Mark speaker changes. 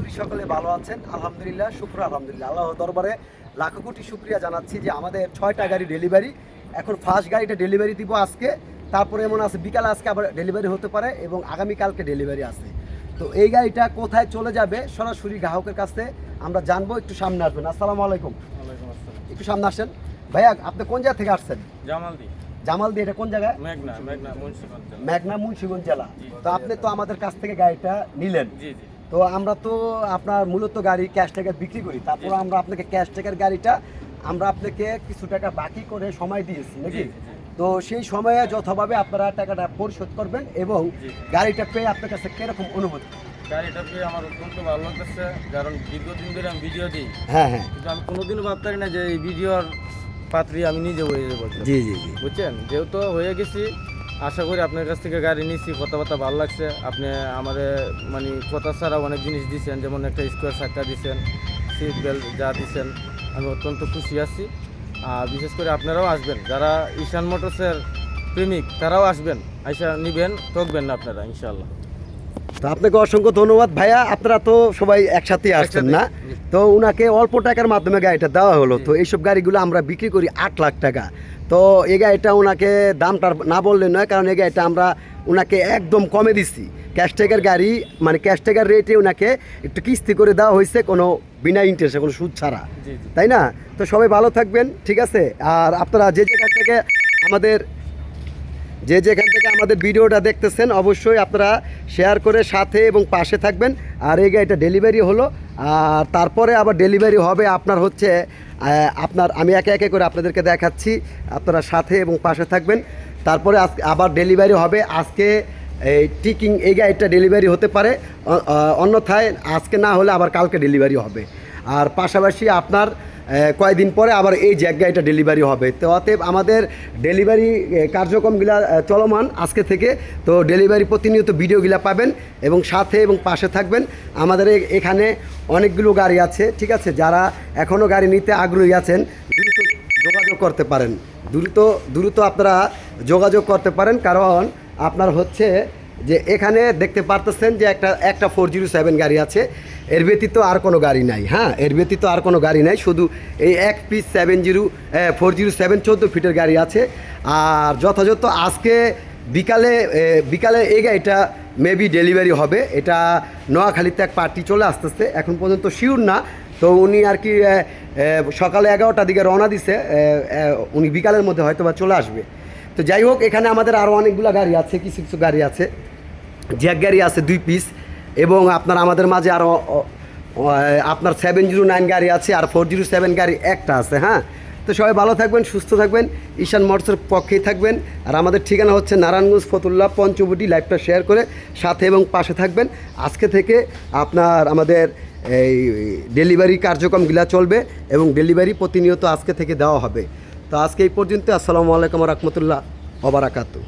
Speaker 1: করি সকলে ভালো আছেন। আলহামদুলিল্লাহ শুক্র আলহামদুলিল্লাহ। আল্লাহ দরবারে লাখো কোটি শুক্রিয়া জানাচ্ছি যে আমাদের ছয়টা গাড়ি ডেলিভারি এখন ফার্স্ট গাড়িটা ডেলিভারি দিব আজকে তারপরে এমন আছে বিকালে আজকে আবার ডেলিভারি হতে পারে এবং আগামীকালকে ডেলিভারি আছে। তো এই গাড়িটা কোথায় চলে যাবে সরাসরি গ্রাহকের কাছে আমরা জানব একটু সামনে আসবেন। আসসালামু আলাইকুম। একটু সামনে আসেন। ভাইয়া আপনি কোন জায়গা থেকে আসছেন?
Speaker 2: জামালদি।
Speaker 1: জামাল দিয়ে এটা কোন জায়গায়?
Speaker 2: মেঘনা। মেঘনা মুন্সিগঞ্জ জেলা।
Speaker 1: তো আপনি তো আমাদের কাছ থেকে গাড়িটা নিলেন।
Speaker 2: জি জি।
Speaker 1: তো আমরা তো আপনার মূলত গাড়ি ক্যাশ টাকা বিক্রি করি। তারপর আমরা আপনাকে ক্যাশ টাকার গাড়িটা আমরা আপনাকে কিছু টাকা বাকি করে সময় দিয়েছি নাকি। তো সেই সময়ে যথাভাবে আপনারা টাকাটা পরিশোধ করবেন এবং গাড়িটা পেয়ে আপনার কাছে কীরকম অনুভূতি?
Speaker 2: গাড়িটা পেয়ে আমার অত্যন্ত ভালো লাগতেছে কারণ দীর্ঘদিন ধরে আমি ভিডিও দিই।
Speaker 1: হ্যাঁ হ্যাঁ।
Speaker 2: কিন্তু আমি কোনোদিনও ভাবতে পারি না যে এই ভিডিওর পাত্রী আমি নিজে হয়ে যাব
Speaker 1: জি জি জি।
Speaker 2: বুঝছেন? যেহেতু হয়ে গেছি আশা করি আপনার কাছ থেকে গাড়ি নিয়েছি কথাবার্তা ভালো লাগছে। আপনি আমাদের মানে কথা ছাড়া অনেক জিনিস দিয়েছেন যেমন একটা স্কোয়ার সাক্কা দিয়েছেন সিট বেল্ট যা দিয়েছেন আমি অত্যন্ত খুশি আছি। আর বিশেষ করে আপনারাও আসবেন, যারা ঈশান মোটরসের প্রেমিক, তারাও আসবেন, আইসা নিবেন, ঠকবেন না আপনারা ইনশাল্লাহ
Speaker 1: তো আপনাকে অসংখ্য ধন্যবাদ। ভাইয়া আপনারা তো সবাই একসাথে আসছেন না? তো উনাকে অল্প টাকার মাধ্যমে গাড়িটা দেওয়া হলো। তো এইসব গাড়িগুলো আমরা বিক্রি করি আট লাখ টাকা। তো এই গাড়িটা ওনাকে দামটা না বললে নয় কারণ এই গাড়িটা আমরা ওনাকে একদম কমে দিচ্ছি ক্যাশ টাকার গাড়ি মানে ক্যাশ টাকার রেটে ওনাকে একটু কিস্তি করে দেওয়া হয়েছে কোনো বিনা ইন্টারেস্টে কোনো সুদ ছাড়া। তাই না? তো সবাই ভালো থাকবেন ঠিক আছে? আর আপনারা যে যেখান থেকে আমাদের যে যেখান থেকে আমাদের ভিডিওটা দেখতেছেন, অবশ্যই আপনারা শেয়ার করে সাথে এবং পাশে থাকবেন। আর এই গাড়িটা ডেলিভারি হলো। আর তারপরে আবার ডেলিভারি হবে আপনার হচ্ছে আপনার, আমি একে একে করে আপনাদেরকে দেখাচ্ছি। আপনারা সাথে এবং পাশে থাকবেন। তারপরে আজকে আবার ডেলিভারি হবে। আজকে এই টিকিং, এই গাড়িটা ডেলিভারি হতে পারে। অন্যথায় আজকে না হলে আবার কালকে ডেলিভারি হবে। আর পাশাপাশি আপনার কয়েকদিন পরে আবার এই জায়গায় এটা ডেলিভারি হবে। তো অতএব আমাদের ডেলিভারি কার্যক্রমগুলা চলমান আজকে থেকে। তো ডেলিভারি প্রতিনিয়ত ভিডিওগুলা পাবেন এবং সাথে এবং পাশে থাকবেন। আমাদের এখানে অনেকগুলো গাড়ি আছে, ঠিক আছে? যারা এখনও গাড়ি নিতে আগ্রহী আছেন, দ্রুত যোগাযোগ করতে পারেন। দ্রুত দ্রুত আপনারা যোগাযোগ করতে পারেন, কারণ আপনার হচ্ছে যে এখানে দেখতে পারতেছেন যে একটা একটা ফোর জিরো সেভেন গাড়ি আছে। এর ব্যতীত আর কোনো গাড়ি নাই হ্যাঁ? এর ব্যতীত আর কোনো গাড়ি নাই, শুধু এই এক piece seven zero four zero seven চোদ্দ ফিটের গাড়ি আছে। আর যথাযথ আজকে বিকালে বিকালে এই গাড়িটা মেবি ডেলিভারি হবে। এটা নোয়াখালীতে এক পার্টি চলে আসতেছে, এখন পর্যন্ত শিওর না। তো উনি আর কি সকালে এগারোটার দিকে রওনা দিছে উনি বিকালের মধ্যে হয়তো বা চলে আসবে। তো যাই হোক, এখানে আমাদের আরও অনেকগুলো গাড়ি আছে, কিছু কিছু গাড়ি আছে। জ্যাক গাড়ি আছে দুই পিস এবং আপনার আমাদের মাঝে আরও আপনার সেভেন জিরো নাইন গাড়ি আছে আর ফোর জিরো সেভেন গাড়ি একটা আছে হ্যাঁ? তো সবাই ভালো থাকবেন, সুস্থ থাকবেন, ঈশান মোটরসের পক্ষেই থাকবেন। আর আমাদের ঠিকানা হচ্ছে নারায়ণগঞ্জ ফতুল্লাহ পঞ্চবটি, লাইভটা শেয়ার করে সাথে এবং পাশে থাকবেন। আজকে থেকে আপনার আমাদের এই ডেলিভারি কার্যক্রমগুলা চলবে এবং ডেলিভারি প্রতিনিয়ত আজকে থেকে দেওয়া হবে। তো আজকে এই পর্যন্ত আসসালামু আলাইকুম রহমতুল্লাহ ওবরাকাতু